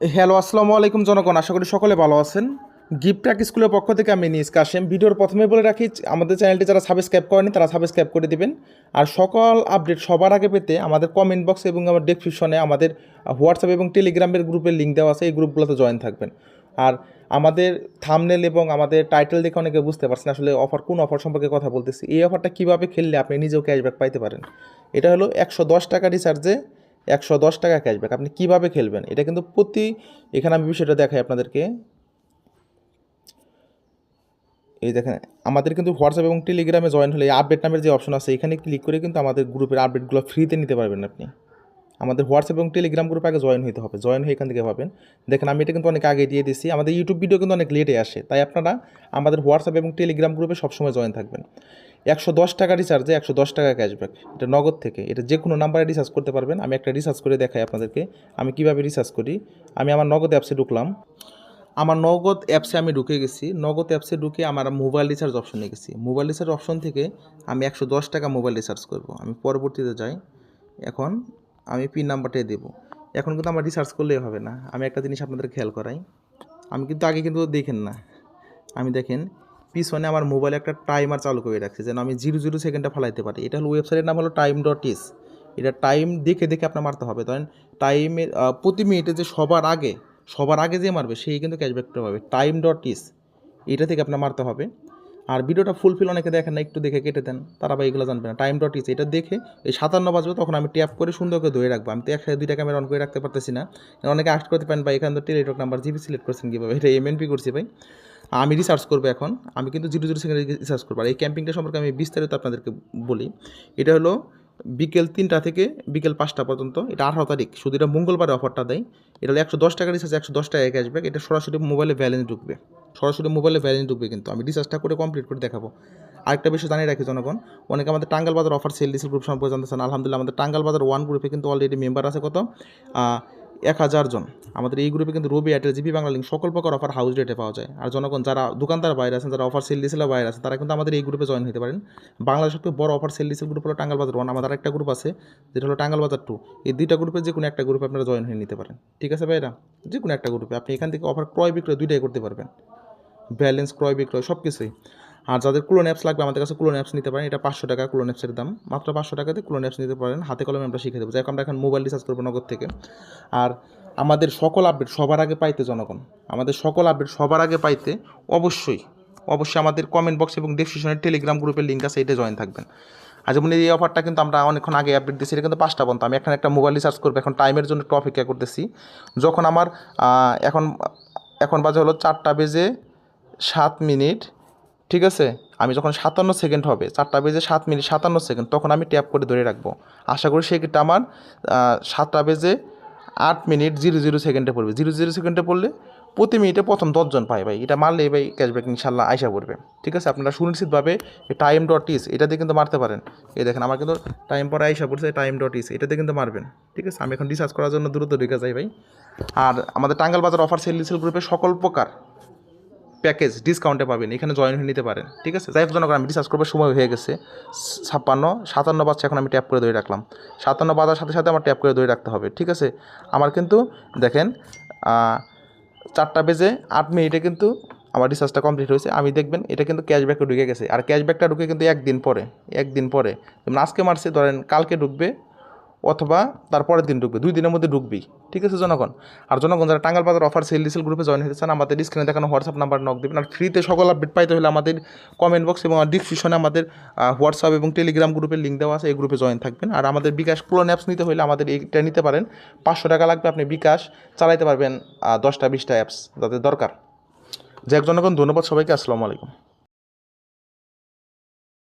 Hello, আসসালামু আলাইকুম জনগণ, আশা করি সকলে ভালো আছেন। গিফট ট্র্যাক স্কুলের পক্ষ থেকে আমি নিজ কাশেম ভিডিওর প্রথমে বলে রাখি, আমাদের চ্যানেলটি যারা সাবস্ক্রাইব করেনি, তারা সাবস্ক্রাইব করে দিবেন। আর সকল আপডেট সবার আগে পেতে আমাদের কমেন্ট বক্স এবং আমার ডেসক্রিপশনে আমাদের হোয়াটসঅ্যাপ এবং টেলিগ্রামের গ্রুপের লিঙ্ক দেওয়া আছে, এই গ্রুপগুলোতে জয়েন থাকবেন। আর আমাদের থামনেল এবং আমাদের টাইটেল দেখে অনেকে বুঝতে পারছেন আসলে অফার কোন অফার সম্পর্কে কথা বলতেছি। এই অফারটা কীভাবে খেললে আপনি নিজেও ক্যাশব্যাক পাইতে পারেন? এটা হলো একশো দশ টাকা রিচার্জে একশো দশ টাকা ক্যাশব্যাক আপনি কীভাবে খেলবেন? এটা কিন্তু প্রতি এখানে আমি বিষয়টা দেখাই আপনাদেরকে। এই দেখেন, আমাদের কিন্তু হোয়াটসঅ্যাপ এবং টেলিগ্রামে জয়েন হলে আপডেট নামের যে অপশন আছে, এখানে ক্লিক করে কিন্তু আমাদের গ্রুপের আপডেটগুলো ফ্রিতে নিতে পারবেন আপনি। আমাদের হোয়াটসঅ্যাপ এবং টেলিগ্রাম গ্রুপে আগে জয়েন হতে হবে। জয়েন হয়ে এখান থেকে পাবেন। দেখেন, আমি এটা কিন্তু অনেক আগে দিয়ে দিচ্ছি আমাদের ইউটিউব ভিডিও কিন্তু অনেক লেটে আসে। তাই আপনারা আমাদের হোয়াটসঅ্যাপ এবং টেলিগ্রাম গ্রুপে সবসময় জয়েন থাকবেন। একশো দশ টাকা রিচার্জে একশো দশ টাকা ক্যাশব্যাক এটা নগদ থেকে। এটা যে কোনো নাম্বারে রিচার্জ করতে পারবেন। আমি একটা রিচার্জ করে দেখাই আপনাদেরকে। আমি কীভাবে রিচার্জ করি? আমি আমার নগদ অ্যাপসে ঢুকলাম। আমার নগদ অ্যাপসে আমি ঢুকে গেছি। নগদ অ্যাপসে ঢুকে আমার মোবাইল রিচার্জ অপশনে গেছি। মোবাইল রিচার্জ অপশন থেকে আমি একশো দশ টাকা মোবাইল রিচার্জ করব। আমি পরবর্তীতে যাই। এখন আমি পিন নাম্বারটাই দেবো। এখন কিন্তু আমার রিচার্জ করলেই হবে না। আমি একটা জিনিস আপনাদের খেয়াল করাই। আমি কিন্তু আগে কিন্তু দেখেন না। আমি দেখেন পিছনে আমার মোবাইলে একটা টাইমার চালু করে রাখছি, যেন আমি জিরো জিরো সেকেন্ডটা ফেলাইতে পারি। এটা হলো ওয়েবসাইটের নাম হলো টাইম ডট ইস এটা টাইম দেখে দেখে আপনার মারতে হবে। ধরেন টাইমের প্রতি মিনিটে যে সবার আগে সবার আগে যে মারবে, সেই কিন্তু ক্যাশব্যাকটা পাবে। টাইম ডট ইস এটা থেকে আপনার মারতে হবে। আর ভিডিওটা ফুলফিল অনেকে দেখেন না, একটু দেখে কেটে দেন। তারা বা এগুলো জানবে না। টাইম ডট ইস এটা দেখে এই সাতান্ন বাজবে, তখন আমি ট্যাপ করে সুন্দর করে ধরে রাখব। আমি তো একসাথে দুইটা ক্যামেরা অন করে রাখতে পারতেছি না। অনেকে আস্ট করতে পারেন বা এখান তো টেলিটক নাম্বার জিবি সিলেক্ট করছেন কীভাবে? এটা এমএনপি করছি, ভাই। আমি রিসার্চ করব এখন। আমি কিন্তু জিরো জিরো সেকেন্ডে রিসার্চ করব। আর এই ক্যাম্পিংটা সম্পর্কে আমি বিস্তারিত আপনাদেরকে বলি। এটা হলো বিকেল তিনটা থেকে বিকেল পাঁচটা পর্যন্ত। এটা আঠারো তারিখ। শুধু এটা মঙ্গলবারে অফারটা দেয়। এটা হলো একশো দশ টাকা রিচার্জ একশো দশ টাকা ক্যাশব্যাক এটা সরাসরি মোবাইলে ব্যালেন্স ঢুকবে। সরাসরি মোবাইলে ব্যালেন্স ঢুকবে কিন্তু। আমি রিচার্জটা করে কমপ্লিট করে দেখাবো। আরেকটা বিষয় জানিয়ে রাখি জনগণ, অনেকে আমাদের টাঙ্গাল বাজার অফার সেল ডিসেল গ্রুপ সম্পর্কে জানতে চান। আলহামদুলিল্লাহ, আমাদের টাঙ্গাল বাজার ওয়ান গ্রুপে কিন্তু অলরেডি মেম্বার আছে কত? এক হাজার জন। আমাদের এই গ্রুপে কিন্তু Robi Airtel GP Banglalink সকল প্রকার অফার হাউস রেটে পাওয়া যায়। আর জনগণ যারা দোকানদার বাইরে আছেন, যারা অফার সেল ডিসেলের বাইরে আছেন, তারা কিন্তু আমাদের এই গ্রুপে জয়েন হতে পারেন। বাংলাদেশ সবথেকে বড় অফার সেল ডিসেল গ্রুপ হলো টাঙ্গাল বাজার ওয়ান আমাদের একটা গ্রুপ আছে, যেটা হলো টাঙ্গাল বাজার টু এই দুইটা গ্রুপে যে কোনো একটা গ্রুপে আপনারা জয়েন হয়ে নিতে পারেন। ঠিক আছে ভাইরা? যে কোনো একটা গ্রুপে আপনি এখান থেকে অফার ক্রয় বিক্রয় দুইটাই করতে পারবেন। ব্যালেন্স ক্রয় বিক্রয় সব কিছুই আর যাদের ক্লোন অ্যাপস লাগবে, আমাদের কাছে ক্লোন অ্যাপস নিতে পারেন। এটা পাঁচশো টাকা ক্লোন অ্যাপসের দাম। মাত্র পাঁচশো টাকাতে ক্লোন অ্যাপস নিতে পারেন। হাতে কলমে আমরা শিখে দেবো। যাই আমরা এখন মোবাইল রিচার্জ করব নগদ থেকে। আর আমাদের সকল আপডেট সবার আগে পাইতে জনগণ, আমাদের সকল আপডেট সবার আগে পাইতে অবশ্যই অবশ্যই আমাদের কমেন্ট বক্স এবং ডেসক্রিপশনের টেলিগ্রাম গ্রুপের লিঙ্ক আছে এটা জয়েন থাকবেন। আর যেমন এই অফারটা কিন্তু আমরা অনেকক্ষণ আগে আপডেট দিচ্ছি এটা কিন্তু পাঁচটা পর্যন্ত আমি এখন একটা মোবাইল রিচার্জ করব, এখন টাইমের জন্য একটু অপেক্ষা করতেছি। যখন আমার এখন এখন বাজে হলো চারটা বেজে সাত মিনিট। ঠিক আছে? আমি যখন সাতান্ন সেকেন্ড হবে, চারটা বেজে সাত মিনিট, সাতান্ন সেকেন্ড তখন আমি ট্যাপ করে ধরে রাখব। আশা করি সেক্ষেত্রে আমার সাতটা বেজে আট মিনিট জিরো জিরো সেকেন্ডে পড়বে। জিরো জিরো সেকেন্ডে পড়লে প্রতি মিনিটে প্রথম দশজন পায় ভাই। এটা মারলে ভাই ক্যাশব্যাক ইনশাল্লাহ আইসা পড়বে। ঠিক আছে? আপনারা সুনিশ্চিতভাবে টাইম ডট ইস এটা দিয়ে কিন্তু মারতে পারেন। এই দেখেন, আমার কিন্তু টাইম পরে আইসা পড়ছে টাইম ডট ইস এটা দিয়ে কিন্তু মারবেন। ঠিক আছে? আমি এখন রিসার্চ করার জন্য দ্রুত ঢুকে যাই ভাই। আর আমাদের টাঙ্গাল বাজার অফার সেল ডিসেল গ্রুপে সকল প্রকার প্যাকেজ ডিসকাউন্টে পাবেন, এখানে জয়েন হয়ে নিতে পারেন, ঠিক আছে? যাই জনগণ, আমি রিসার্চ করবার সময় হয়ে গেছে, ছাপ্পান্ন, সাতান্ন বাচ্চা এখন আমি ট্যাপ করে ধরে রাখলাম। সাতান্ন বাজার সাথে সাথে আমার ট্যাপ করে ধরে রাখতে হবে, ঠিক আছে? আমার কিন্তু, দেখেন চারটা বেজে আট মিনিটে কিন্তু আমার রিচার্জটা কমপ্লিট হয়েছে। আমি দেখবেন, এটা কিন্তু ক্যাশব্যাকে ঢুকে গেছে। আর ক্যাশব্যাকটা ঢুকে কিন্তু একদিন পরে একদিন পরে। আজকে মারছে, ধরেন, কালকে ঢুকবে অথবা তারপরের দিন ঢুকবে, দুই দিনের মধ্যে ঢুকবেই। ঠিক আছে, জনগণ? আর জনগণ যারা টাঙ্গাল বাজার অফার সেল ডিসেল গ্রুপে জয়েন হতে চান, আমাদের স্ক্রিনে দেখানো হোয়াটসঅ্যাপ নাম্বার নক দেবেন। আর ফ্রিতে সকল আপডেট পাইতে হলে আমাদের কমেন্ট বক্স এবং ডিসক্রিপশনে আমাদের হোয়াটসঅ্যাপ এবং টেলিগ্রাম গ্রুপের লিঙ্ক দেওয়া আছে, এই গ্রুপে জয়েন থাকবেন। আর আমাদের বিকাশ ক্লোন অ্যাপস নিতে হলে আমাদের এইটা নিতে পারেন। পাঁচশো টাকা লাগবে, আপনি বিকাশ চালাইতে পারবেন দশটা বিশটা অ্যাপস যাদের দরকার। হোক জনগণ, ধন্যবাদ সবাইকে, আসসালামু আলাইকুম।